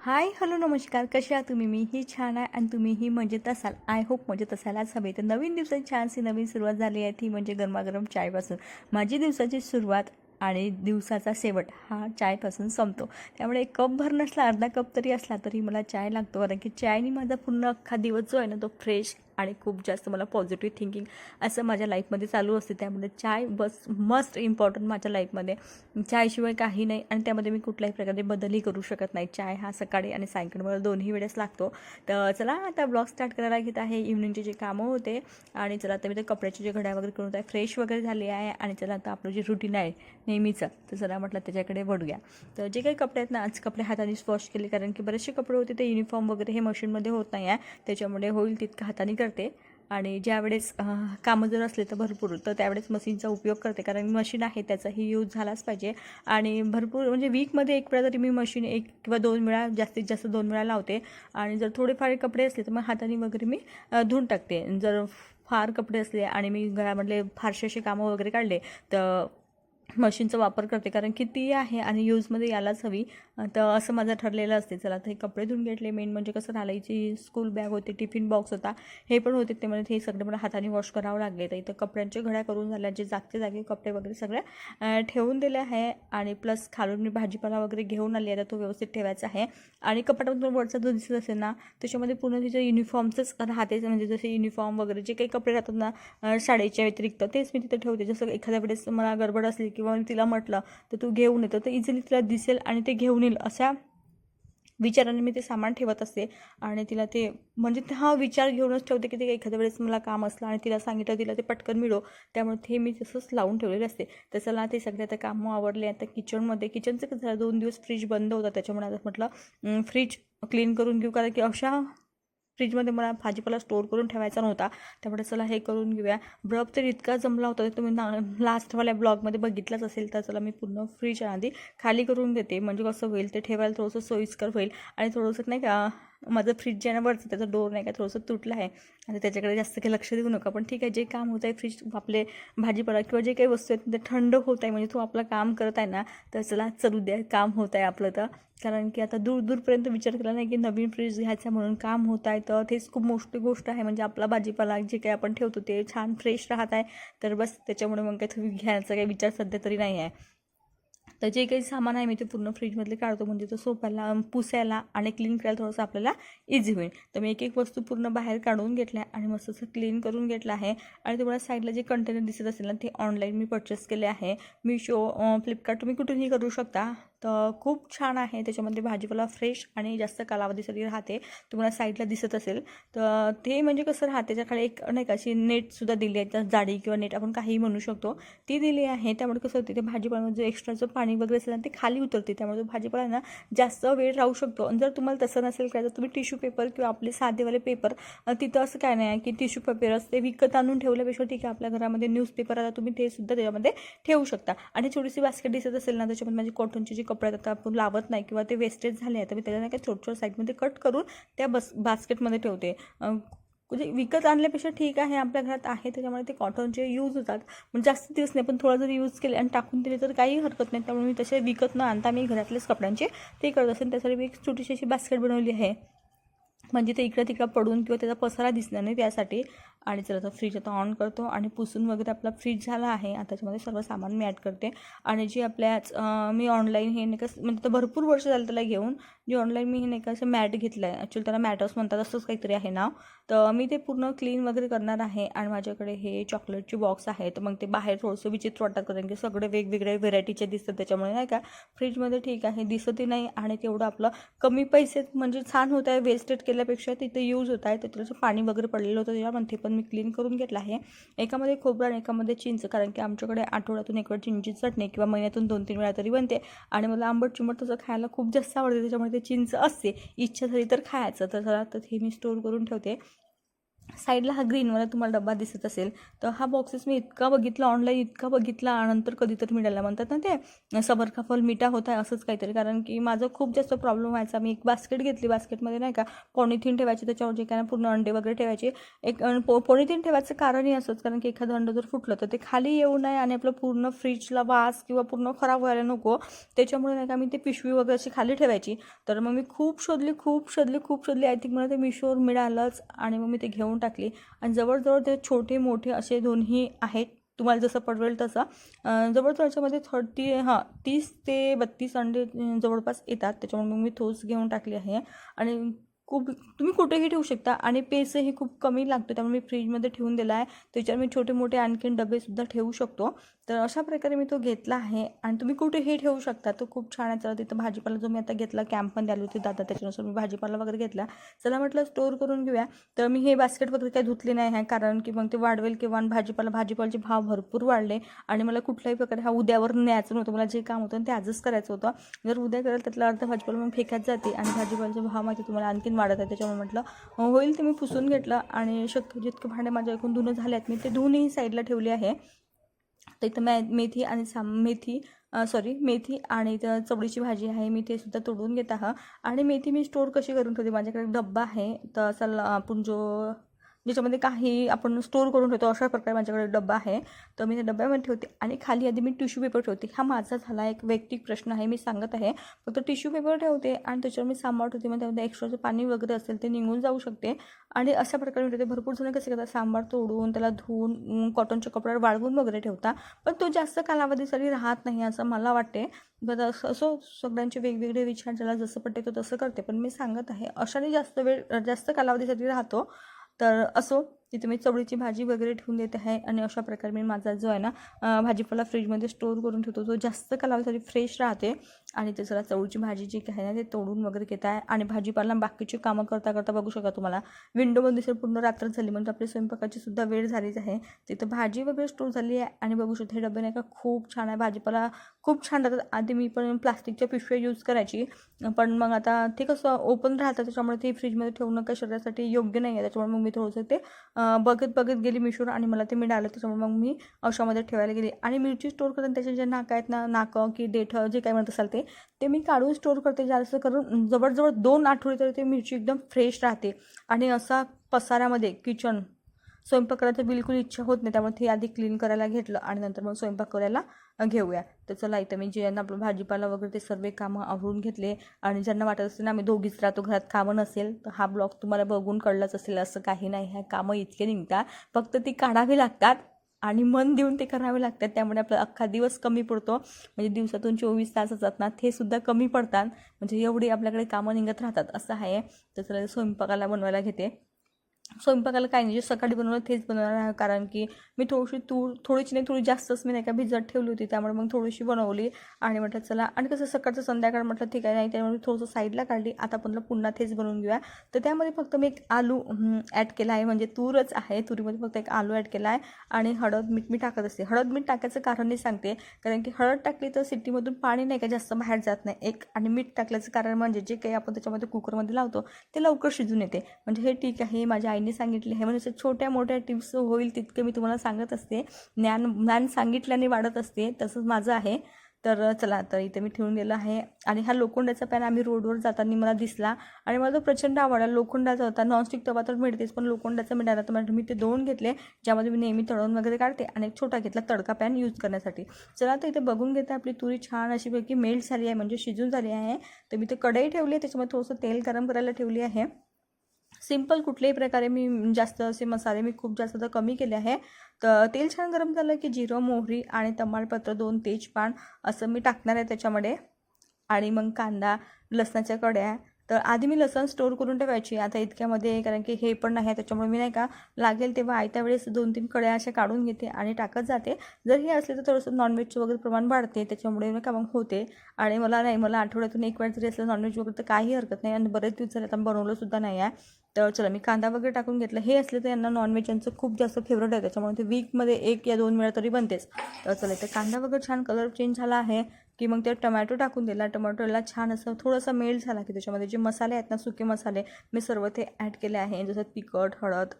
Hi hello नमस्कार. कसे आहात तुम्ही? मी ही छान आहे आणि तुम्हीही मजेत असाल. आय होप मजेत असायलाच हवे. तर नवीन दिवसाची छानशी नवीन सुरुवात झाली आहे. ती म्हणजे गरमागरम चायपासून. माझी दिवसाची सुरुवात आणि दिवसाचा शेवट हा चायपासून संपतो. त्यामुळे एक कप भर नसला अर्धा कप तरी असला तरी मला चाय लागतो. कारण की चायनी माझा पूर्ण अख्खा दिवस जो आहे ना तो फ्रेश आणि खूप जास्त मला पॉझिटिव्ह थिंकिंग असं माझ्या लाईफमध्ये चालू असते. त्यामध्ये चाय बस मस्ट इम्पॉर्टंट माझ्या लाईफमध्ये चायशिवाय काही नाही आणि त्यामध्ये मी कुठल्याही प्रकारे बदलही करू शकत नाही. चाय हा सकाळी आणि सायंकाळी मला दोन्ही वेळेस लागतो. तर चला आता ब्लॉग स्टार्ट करायला घेत आहे. इव्हनिंगचे जे कामं होते आणि चला आता मी ते कपड्याचे जे घड्या वगैरे करून आहे फ्रेश वगैरे झाले आहे आणि चला आता आपलं जे रुटीन आहे नेहमीचं तर चला म्हटलं त्याच्याकडे वळूया. तर जे काही कपडे आहेत ना आज कपडे हातानेच वॉश केले कारण की बरेचसे कपडे होते ते युनिफॉर्म वगैरे हे मशीनमध्ये होत नाही आहे. त्याच्यामुळे होईल तितकं हाताने करते. आणि ज्यावेळेस कामं जर असले तर भरपूर तर त्यावेळेस मशीनचा उपयोग करते. कारण मशीन आहे त्याचाही यूज झालाच पाहिजे. आणि भरपूर म्हणजे वीकमध्ये एक वेळा तरी मी मशीन एक किंवा दोन वेळा जास्तीत जास्त दोन वेळा लावते. आणि जर थोडेफार कपडे असले तर मग हाताने वगैरे मी धुवून टाकते. जर फार कपडे असले आणि मी घरामधले फारसे असे कामं वगैरे काढले तर मशीनचा वापर करते कारण की ती आहे आणि यूजमध्ये यायलाच हवी. तर असं माझं ठरलेलं असते चला तर हे कपडे धुवून घेतले. मेन म्हणजे कसं घालायची स्कूल बॅग होती टिफिन बॉक्स होता. हे पण होते ते म्हणजे हे सगळे मला हाताने वॉश करावं लागले. तर इथं कपड्यांच्या घड्या करून झाल्या जे जागचे जागे कपडे वगैरे सगळे ठेवून दिले आहे. आणि प्लस खालून मी भाजीपाला वगैरे घेऊन आली आहे तर तो व्यवस्थित ठेवायचा आहे. आणि कपड्यामधून वरचा जो दिसत असेल ना त्याच्यामध्ये पूर्ण तिच्या युनिफॉर्मचंच राहते म्हणजे जसे युनिफॉर्म वगैरे जे काही कपडे राहतात ना शाळेच्या व्यतिरिक्त तेच मी तिथे ठेवते. जसं एखाद्या वेळेस मला गडबड असली किंवा तिला म्हटलं तर तू घेऊन येतं तर इझिली तिला दिसेल आणि ते घेऊन येईल अशा विचाराने मी ते सामान ठेवत असते. आणि तिला ते म्हणजे हा विचार घेऊनच ठेवते की ते एखाद्या वेळेस मला काम असलं आणि तिला सांगितलं तिला ते पटकन मिळो. त्यामुळे ते मी तसंच लावून ठेवलेले असते. तसं चला ते सगळे आता कामं आवडले आता किचनमध्ये किचनचं कसं झालं? दोन दिवस फ्रीज बंद होता. त्याच्यामुळे आता म्हटलं फ्रीज क्लीन करून घेऊ. कारण की अशा फ्रीजमध्ये मला भाजीपाला स्टोअर करून ठेवायचा नव्हता. त्यामुळे चला हे करून घेऊया. ब्रब तर इतका जमला होता तुम्ही ना लास्टवाल्या ब्लॉगमध्ये बघितलंच असेल तर चला मी पूर्ण फ्रीज आधी खाली करून घेते. म्हणजे कसं होईल ते ठेवायला थोडंसं सोयीस्कर होईल. आणि थोडंसं नाही का माझं फ्रीज जे आहे ना वरचं डोर नाही का थोडंसं तुटलं आहे. आणि त्याच्याकडे जास्त काही लक्ष देऊ नका. पण ठीक आहे जे काम होत आहे फ्रीज आपले भाजीपाला किंवा जे काही वस्तू आहेत ते थंड होत आहे म्हणजे तो आपलं काम करत आहे ना तर चला चलू द्या. काम होत आहे आपलं तर. कारण की आता दूर दूरपर्यंत विचार केला नाही की नवीन फ्रीज घ्यायचा म्हणून काम होत आहे तर तेच खूप मोठी गोष्ट आहे. म्हणजे आपला भाजीपाला जे काही आपण ठेवतो ते छान फ्रेश राहत आहे. तर बस त्याच्यामुळे मग काही तुम्ही घ्यायचा काही विचार सध्या तरी नाही आहे. तर जे काही सामान आहे मी ते पूर्ण फ्रीजमधले काढतो. म्हणजे तो सोपायला पुसायला आणि क्लीन करायला थोडंसं आपल्याला इझी होईल. तर मी एक एक वस्तू पूर्ण बाहेर काढून घेतल्या आहे आणि मस्त असं क्लीन करून घेतलं आहे. आणि तुम्हाला साईडला जे कंटेनर दिसत असेल ना ते ऑनलाईन मी पर्चेस केले आहे. मिशो फ्लिपकार्ट तुम्ही कुठूनही करू शकता. तर खूप छान आहे. त्याच्यामध्ये भाजीपाला फ्रेश आणि जास्त कालावधीसाठी राहते. तुम्हाला साईडला दिसत असेल. तर ते म्हणजे कसं राहते त्याच्याकडे एक नाही का अशी नेटसुद्धा दिली आहे. त्या जाडी किंवा नेट आपण काहीही म्हणू शकतो. ती दिली आहे. त्यामुळे कसं होते ते भाजीपाल्यामध्ये जो एक्स्ट्राचं पाणी वगैरे असेल ना ते खाली उतरते. त्यामुळे तो भाजीपाला ना जास्त वेळ राहू शकतो. आणि जर तुम्हाला तसं नसेल काय तर तुम्ही टिश्यू पेपर किंवा आपले साधेवाले पेपर तिथं असं काय नाही आहे की टिश्यू पेपर असते विकत आणून ठेवल्यापेक्षा ठीक आहे. आपल्या घरामध्ये न्यूजपेपर आता तुम्ही ते सुद्धा त्याच्यामध्ये ठेवू शकता. आणि छोटीशी बास्केट दिसत असेल ना त्याच्यामध्ये माझी कॉटनची जी कपडे आता आपण लावत नाही किंवा ते वेस्टेज झाले आहे तर मी त्याला नाही का छोट छोट साईडमध्ये कट करून त्या बस बास्केटमध्ये ठेवते. म्हणजे विकत आणल्यापेक्षा ठीक आहे आपल्या घरात आहे त्याच्यामुळे ते कॉटनचे यूज होतात. म्हणजे जास्त दिवस नाही पण थोडा जर यूज केले आणि टाकून दिले तर काही हरकत नाही. त्यामुळे मी तसे विकत न आणता मी घरातलेच कपड्यांचे ते करत असेल त्यासाठी मी एक छोटीशी अशी बास्केट बनवली आहे. म्हणजे ते इकडं तिकडं पडून किंवा त्याचा पसारा दिसणार नाही त्यासाठी. आणि चला आता फ्रीज आता ऑन करतो आणि पुसून वगैरे आपला फ्रीज झाला आहे. आता त्याच्यामध्ये सर्व सामान मी ॲड करते. आणि जे आपल्याच मी ऑनलाईन हे नाही का म्हणजे तर भरपूर वर्ष झालं त्याला घेऊन जे ऑनलाईन मी हे नाही का असं मॅट घेतलं आहे ॲक्च्युली त्याला मॅटर्स म्हणतात असंच काहीतरी आहे नाव. तर मी ते पूर्ण क्लीन वगैरे करणार आहे आणि माझ्याकडे हे चॉकलेटचे बॉक्स आहेत. मग ते बाहेर थोडंसं विचित्र वाटतात कारण की सगळे वेगवेगळे व्हेरायटीचे दिसतात त्याच्यामुळे नाही का. फ्रीजमध्ये ठीक आहे दिसतही नाही आणि तेवढं आपलं कमी पैसे म्हणजे छान होत आहे. वेस्टेड केल्यापेक्षा तिथे यूज होत आहे. तर त्याचं पाणी वगैरे पडलेलं होतं त्याच्यामध्ये पण मी क्लीन करून घेतलं आहे. एकामध्ये खोबरं आणि एकामध्ये चिंच कारण की आमच्याकडे आठवड्यातून एक वेळ चिंची चटणी किंवा महिन्यातून दोन तीन वेळा तरी बनते. आणि मला आंबट चिंबट तसं खायला खूप जास्त आवडते त्याच्यामुळे ते चिंच असते. इच्छा झाली तर खायचं. तर चला तर हे मी स्टोर करून ठेवते. साईडला हा ग्रीनवाला तुम्हाला डब्बा दिसत असेल तर हा बॉक्सेस मी इतका बघितला ऑनलाईन इतका बघितला नंतर कधीतरी मिळाला. म्हणतात ना ते सबर का फल मिठा होता असंच काहीतरी. कारण की माझं खूप जास्त प्रॉब्लेम व्हायचा. मी एक बास्केट घेतली. बास्केटमध्ये नाही का पॉलिथिन ठेवायची त्याच्यावर जे काय पूर्ण अंडे वगैरे ठेवायचे. एक पो पॉलिथिन ठेवायचं कारणही असंच. कारण की एखादं अंडं जर फुटलं तर ते खाली येऊ नये आणि आपलं पूर्ण फ्रीजला वास किंवा पूर्ण खराब व्हायला नको. त्याच्यामुळे नाही का मी ते पिशवी वगैरे अशी खाली ठेवायची. तर मग मी खूप शोधली खूप शोधली खूप शोधली. आय थिंक मला ते मिशोवर मिळालंच आणि मग मी ते घेऊन टाकली. आणि जवळजवळ ते छोटे मोठे असे दोन्ही आहेत. तुम्हाला जसं पडवेल तसं. जवळजवळ याच्यामध्ये थर्टी हां तीस ते बत्तीस अंडे जवळपास येतात. त्याच्यामुळे मग मी थोस घेऊन टाकली आहे. आणि खूप तुम्ही कुठेही ठेवू शकता आणि पेसही खूप कमी लागतो त्यामुळे मी फ्रीजमध्ये ठेवून दिला आहे. त्याच्यावर मी छोटे मोठे आणखीन डबेसुद्धा ठेवू शकतो. तर अशा प्रकारे मी तो घेतला आहे आणि तुम्ही कुठेही ठेवू शकता. तो खूप छान आहे. चला तिथं भाजीपाला जो मी आता घेतला कॅम्पमध्ये आली होती दादा त्याच्यानुसार मी भाजीपाला वगैरे घेतला. चला म्हटलं स्टोअर करून घेऊया. तर मी हे बास्केट वगैरे काही धुतले नाही आहे कारण की मग ते वाढवेल किंवा भाजीपाला भाजीपाल्याचे भाव भरपूर वाढले आणि मला कुठल्याही प्रकारे हा उद्यावर न्यायचं नव्हतं. मला जे काम होतं ते आजच करायचं होतं. जर उद्या करेल त्यातला अर्धा भाजीपाला मग फेकात जाते आणि भाजीपाल्याचे भाव माहिती तुम्हाला आणखीन वाढत आहे. त्याच्यामुळे म्हटलं होईल ते मी पुसून घेतलं आणि शक्य जितके भांडे माझ्या ऐकून धुणं झाले आहेत मी ते धुवूनही साईडला ठेवले आहे. तर इथं मॅ मेथी आणि साम मेथी सॉरी मेथी आणि इथं चवळीची भाजी आहे मी ते सुद्धा तोडून घेत आहे. आणि मेथी मी स्टोर कशी करून ठेवते? माझ्याकडे डब्बा आहे तर असा ल- आपण जो ज्याच्यामध्ये काही आपण स्टोर करून ठेवतो अशा प्रकारे माझ्याकडे डब्बा आहे. तर मी त्या डब्यामध्ये ठेवते आणि खाली आधी मी टिश्यू पेपर ठेवते. हा माझा झाला एक वैयक्तिक प्रश्न आहे मी सांगत आहे. फक्त टिश्यू पेपर ठेवते आणि त्याच्यावर मी सांबार ठेवते. मग त्यामध्ये एक्स्ट्राचं पाणी वगैरे असेल ते निघून जाऊ शकते. आणि अशा प्रकारे मी ठेवते भरपूर जण कसे करतात सांबार तोडून त्याला धुवून कॉटनच्या कपड्यावर वाळवून वगैरे ठेवता पण तो जास्त कालावधीसाठी राहत नाही असं मला वाटते. बट असं सगळ्यांचे वेगवेगळे विचार ज्याला जसं पडते तो तसं करते. पण मी सांगत आहे अशाने जास्त वेळ जास्त कालावधीसाठी राहतो. तर असो तिथे मी चवळीची भाजी वगैरे ठेवून देत आहे आणि अशा प्रकारे मी माझा जो आहे ना भाजीपाला फ्रीजमध्ये स्टोअर करून ठेवतो जो जास्त कालावधीसाठी फ्रेश राहते. आणि ते जरा चवळीची भाजी जी काही आहे ना ते तोडून वगैरे घेत आहे. आणि भाजीपाला बाकीची कामं करता करता बघू शकता तुम्हाला. विंडोमध्ये दिसेल पूर्ण रात्र झाली म्हणजे आपली स्वयंपाकाची सुद्धा वेळ झालीच आहे. तिथं भाजी वगैरे स्टोर झाली आहे आणि बघू शकता हे डबे नाही का खूप छान आहे. भाजीपाला खूप छान राहतात. आधी मी पण प्लास्टिकच्या पिशव्या यूज करायची. पण मग आता ते कसं ओपन राहतं त्याच्यामुळे ते फ्रीजमध्ये ठेवणं काही शरीरासाठी योग्य नाही आहे त्याच्यामुळे मग मी थोडंसं ते बघत बघत गेली मिशोर आणि मला ते मिळालं त्याच्यामुळे मग मी अशामध्ये ठेवायला गेली. आणि मिरची स्टोर करताना त्याचे जे नाक आहेत ना नाकं की देठं जे काही म्हणत असाल ते ते मी काढून स्टोर करते. जास्त करून जवळजवळ दोन आठवडे तरी ते मिरची एकदम फ्रेश राहते. आणि असा पसाऱ्यामध्ये किचन स्वयंपाक करायचं बिलकुल इच्छा होत नाही. त्यामुळे ते आधी क्लीन करायला घेतलं आणि नंतर मग स्वयंपाक करायला घेऊया. तर चला इथं मी जे आपलं भाजीपाला वगैरे ते सर्व कामं आवरून घेतले. आणि ज्यांना वाटत असेल ना आम्ही दोघीच राहतो घरात कामं नसेल तर हा ब्लॉग तुम्हाला बघून कळलाच असेल. असं काही नाही. ह्या कामं इतके निघतात. फक्त ती काढावी लागतात. आणि मन देऊन ते करावे लागतात. त्यामुळे आपला अख्खा दिवस कमी पडतो. म्हणजे दिवसातून चोवीस तास असतात ना ते सुद्धा कमी पडतात. म्हणजे एवढी आपल्याकडे कामं निघत राहतात. असं आहे. तर स्वयंपाकाला बनवायला घेते. स्वयंपाकाला काही नाही. जे सकाळी बनवलं तेच बनवणार आहे. कारण की मी थोडीशी तूर थोडीशी नाही थोडी जास्तच मी नाही का भिजत ठेवली होती. त्यामुळे मग थोडीशी बनवली आणि म्हटलं चला. आणि कसं सकाळचं संध्याकाळ म्हटलं ठीक आहे नाही त्यामुळे मी थोडंसं साईडला काढली. आता पण पुन्हा तेच बनवून घेऊया. तर त्यामध्ये फक्त मी एक आलू ॲड केला आहे. म्हणजे तूरच आहे. तुरीमध्ये फक्त एक आलू ॲड केला आहे आणि हळद मीठ मी टाकत असते. हळद मीठ टाकायचं कारण मी सांगते. कारण की हळद टाकली तर सिटीमधून पाणी नाही का जास्त बाहेर जात नाही. एक आणि मीठ टाकल्याचं कारण म्हणजे जे काही आपण त्याच्यामध्ये कुकरमध्ये लावतो ते लवकर शिजून येते. म्हणजे हे ठीक आहे. माझ्या आईने सांगितले. आहे म्हणजे छोट्या मोठ्या टिप्स होईल तितके मी तुम्हाला सांगत असते. ज्ञान ज्ञान सांगितल्याने वाढत असते तसंच माझं आहे. तर चला तर इथे मी ठेवून गेलं आहे. आणि हा लोखंडाचा पॅन आम्ही रोडवर जाताना मला दिसला. आणि मला तो प्रचंड आवडला. लोखंडाचा होता. नॉनस्टिक तवा तर मिळतेच पण लोखंडाचा मिळाला तर म्हणजे मी ते दोन घेतले ज्यामध्ये मी नेहमी तळून वगैरे काढते आणि एक छोटा घेतला तडका पॅन यूज करण्यासाठी. चला तर इथे बघून घेते आपली तुरी छान अशी पैकी मेल्ट झाली आहे म्हणजे शिजून झाली आहे. तर मी ते कढई ठेवली आहे त्याच्यामध्ये थोडंसं तेल गरम करायला ठेवली आहे. सिंपल कुठल्याही प्रकारे मी जास्त असे मसाले मी खूप जास्त तर कमी केले आहे. तर तेल छान गरम झालं की जिरं मोहरी आणि तमालपत्र दोन तेजपान असं मी टाकणार आहे त्याच्यामध्ये. आणि मग कांदा लसणाच्या कड्या तर आधी मी लसण स्टोर करून ठेवायची. आता इतक्यामध्ये कारण की हे पण नाही त्याच्यामुळे मी नाही का लागेल तेव्हा आयत्या वेळेस दोन तीन कड्या अशा काढून घेते आणि टाकत जाते. जर हे असले तर थोडंसं नॉनव्हेजचं वगैरे प्रमाण वाढते त्याच्यामुळे का मग होते. आणि मला नाही मला आठवड्यातून एक वेळ जरी असलं नॉनव्हेज वगैरे तर काही हरकत नाही. आणि बरेच दिवस झाले आता बनवलंसुद्धा नाही आहे. तर चला मी कांदा वगैरे टाकून घेतलं. हे असले तर यांना नॉनव्हेज यांचं खूप जास्त फेवरेट आहे. त्याच्यामुळे ते वीकमध्ये एक या दोन वेळा तरी बनतेच. तर चला इथे कांदा वगैरे छान कलर चेंज झाला आहे. की मग ते टमॅटो टाकून दिला. टमॅटोला छान असं थोडंसं मेल्ट झाला की त्याच्यामध्ये जे मसाले आहेत ना सुके मसाले मी सर्व ते ॲड केले आहे. जसं तिखट हळद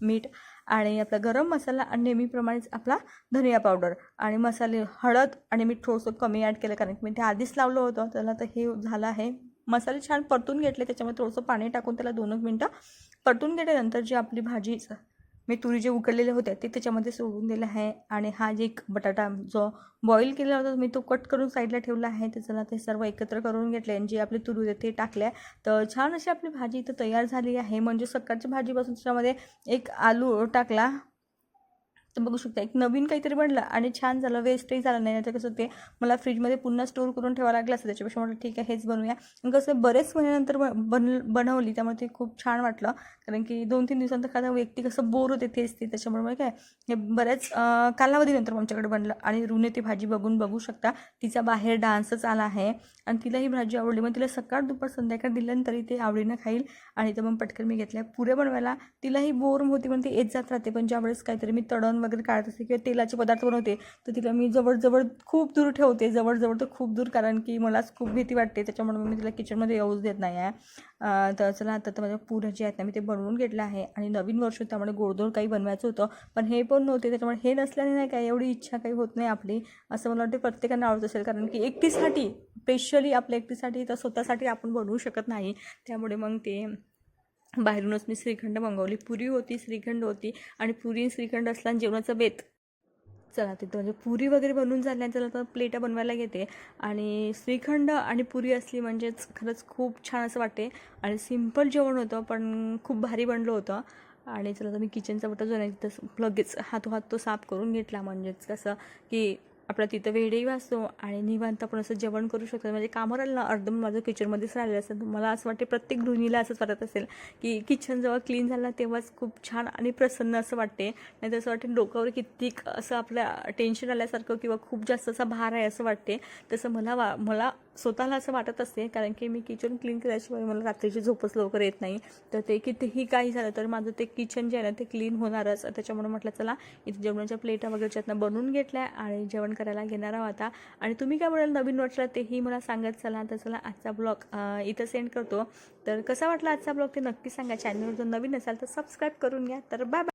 मीठ आणि आपला गरम मसाला आणि नेहमीप्रमाणेच आपला धनिया पावडर आणि मसाले हळद आणि मीठ थोडंसं कमी ॲड केलं. कारण की मी ते आधीच लावलं होतं. त्याला तर हे झालं आहे. मसाले छान परतून घेतले. त्याच्यामध्ये थोडंसं पाणी टाकून त्याला दोन एक मिनटं परतून घेतल्यानंतर जी आपली भाजी मी तुरी जे उकडलेल्या होत्या ते त्याच्यामध्ये सोडून दिलं आहे. आणि हा जे एक बटाटा जो बॉईल केला होता मी तो कट करून साईडला ठेवला आहे. त्याच्याला ते सर्व एकत्र करून घेतले. आणि जे आपली तुरी होते ते टाकल्या. तर छान अशी आपली भाजी इथं तयार झाली आहे. म्हणजे सकाळच्या भाजीपासून त्याच्यामध्ये एक आलू टाकला. तर बघू शकता एक नवीन काहीतरी बनलं आणि छान झालं वेस्टही झालं नाही. तर कसं ते मला फ्रीजमध्ये पुन्हा स्टोअर करून ठेवावं लागलं असतं. त्याच्यापेक्षा म्हटलं ठीक आहे हेच बनवूया. आणि कसं बरेच महिन्यानंतर ब- बन बनवली त्यामुळे ते खूप छान वाटलं. कारण की दोन तीन दिवसानंतर एखादा व्यक्ती कसं बोर होते तेच ते. त्याच्यामुळे काय हे बऱ्याच कालावधीनंतर आमच्याकडे बनलं. आणि रुने ती भाजी बघून बघू शकता तिचा बाहेर डान्सच आला आहे. आणि तिला ही भाजी आवडली. मग तिला सकाळ दुपार संध्याकाळ दिलं तरी ते आवडीनं खाईल. आणि तर मग पटकन मी घेतल्या पुऱ्या बनवायला. तिलाही बोर होती पण ती येत जात राहते. पण ज्यावेळेस काहीतरी मी तडण वगैरे काढत असते किंवा तेलाचे पदार्थ बनवते तर तिला मी जवळजवळ खूप दूर ठेवते. जवळजवळ तर खूप दूर कारण की मलाच खूप भीती वाटते. त्याच्यामुळे मग मी तिला किचनमध्ये येऊच देत नाही आहे. तर चला आता तर माझ्या पुरं जे आहेत ना मी ते बनवून घेतलं आहे. आणि नवीन वर्ष त्यामुळे गोडधोड काही बनवायचं होतं. पण हे पण नव्हते त्याच्यामुळे हे नसल्याने नाही काय एवढी इच्छा काही होत नाही आपली. असं मला वाटते प्रत्येकांना आवडत असेल कारण की एकटीसाठी स्पेशली आपल्या एकटीसाठी तर स्वतःसाठी आपण बनवू शकत नाही. त्यामुळे मग ते बाहेरूनच मी श्रीखंड मागवली. पुरी होती श्रीखंड होती आणि पुरी श्रीखंड असला आणि जेवणाचा बेत. चला तिथं म्हणजे पुरी वगैरे बनवून झाल्यानंतर आता प्लेटा बनवायला घेते. आणि श्रीखंड आणि पुरी असली म्हणजेच खरंच खूप छान असं वाटते. आणि सिंपल जेवण होतं पण खूप भारी बनलं होतं. आणि चला तर मी किचनचा बटा जो नाही तिथं लगेच हातोहात तो साफ करून घेतला. म्हणजेच कसं की आपला तिथं वेळही वाचतो आणि निवांत आपण असं जेवण करू शकतो. म्हणजे कामं राहिलं ना अर्धम माझं किचनमध्येच राहिलं असेल. मला असं वाटते प्रत्येक गृहिणीला असंच वाटत असेल की किचन जेव्हा क्लीन झालं तेव्हाच खूप छान आणि प्रसन्न असं वाटते. नाहीतर असं वाटते डोक्यावर कित्येक असं आपल्या टेन्शन आल्यासारखं किंवा खूप जास्त असा भार आहे असं वाटते. तसं मला वा मला स्वतःला असं वाटत असते कारण की मी किचन क्लीन केल्याशिवाय मला रात्रीची झोपच लवकर येत नाही. तर ते कितीही काही झालं तर माझं ते किचन जे आहे ना ते क्लीन होणारच. त्याच्यामुळे म्हटलं चला इथे जेवणाच्या प्लेटा वगैरेच्यातनं बनवून घेतल्या आणि जेवण करायला घेणार आहोत आता. आणि तुम्ही काय म्हणाल नवीन वाटलं तेही मला सांगत चला. तर चला आजचा ब्लॉग इथं सेंड करतो. तर कसा वाटला आजचा ब्लॉग ते नक्की सांगा. चॅनलवर जर नवीन असाल तर सबस्क्राईब करून घ्या. तर बाय